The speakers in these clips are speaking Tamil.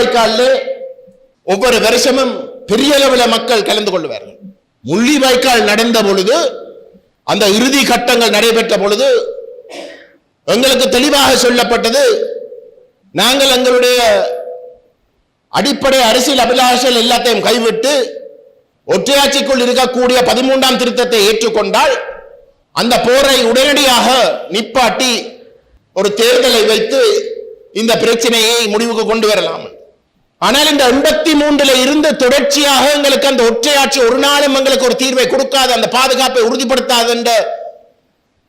முள்ளிவாய்க்காலில் ஒவ்வொரு வருஷமும் பெரிய அளவில் மக்கள் கலந்து கொள்வார்கள். முள்ளிவாய்க்கால் நடந்த பொழுது அந்த இறுதி கட்டங்கள் நடைபெற்ற பொழுது எங்களுக்கு தெளிவாக சொல்லப்பட்டது நாங்கள் எங்களுடைய அடிப்படை அரசியல் அபிலாஷல் எல்லாத்தையும் கைவிட்டு ஒற்றையாட்சிக்குள் இருக்கக்கூடிய பதிமூன்றாம் திருத்தத்தை ஏற்றுக்கொண்டால் அந்த போரை உடனடியாக நிப்பாட்டி ஒரு தேர்தலை வைத்து இந்த பிரச்சனையை முடிவுக்கு கொண்டு வரலாம். ஆனால் இந்த எண்பத்தி மூன்றுல இருந்து தொடர்ச்சியாக எங்களுக்கு அந்த ஒற்றையாட்சி ஒரு நாளும் எங்களுக்கு ஒரு தீர்வை கொடுக்காது அந்த பாதுகாப்பை உறுதிப்படுத்தாது என்ற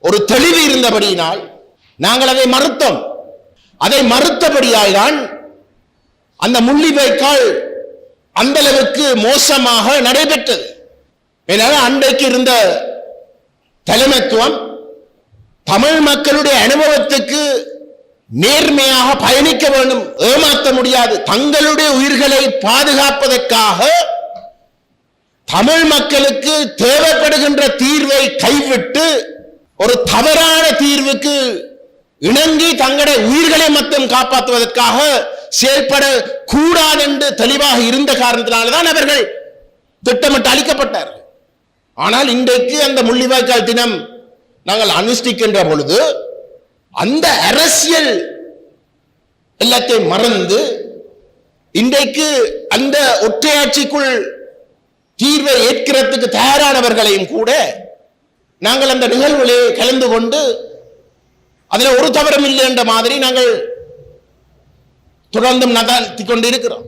ஒரு தெளிவு இருந்தபடியினால் நாங்கள் அதை மறுத்தோம். அதை மறுத்தபடியால் தான் அந்த முள்ளிவைக்கால் அந்த அளவுக்கு மோசமாக நடைபெற்றது. ஏன்னா அன்றைக்கு இருந்த தலைமைத்துவம் தமிழ் மக்களுடைய அனுபவத்துக்கு நேர்மையாக பயணிக்க வேண்டும். ஏமாற்ற முடியாது. தங்களுடைய உயிர்களை பாதுகாப்பதற்காக தமிழ் மக்களுக்கு தேவைப்படுகின்ற தீர்வை கைவிட்டு ஒரு தவறான தீர்வுக்கு இணங்கி தங்களுடைய உயிர்களை மட்டும் காப்பாற்றுவதற்காக செயல்பட கூடாது என்று தெளிவாக இருந்த காரணத்தினால்தான் அவர்கள் திட்டமிட்டு அளிக்கப்பட்டார்கள். ஆனால் இன்றைக்கு அந்த முள்ளிவாய்க்கால் தினம் நாங்கள் அனுஷ்டிக்கின்ற பொழுது அந்த அரசியல் எல்லாத்தையும் மறந்து இன்றைக்கு அந்த ஒற்றையாட்சிக்குள் தீர்வை ஏற்கிறதுக்கு தயாரானவர்களையும் கூட நாங்கள் அந்த நிகழ்விலே கலந்து கொண்டு அதில் ஒரு தவறும் இல்லை என்ற மாதிரி நாங்கள் தொடர்ந்தும் நகர்த்தி கொண்டு இருக்கிறோம்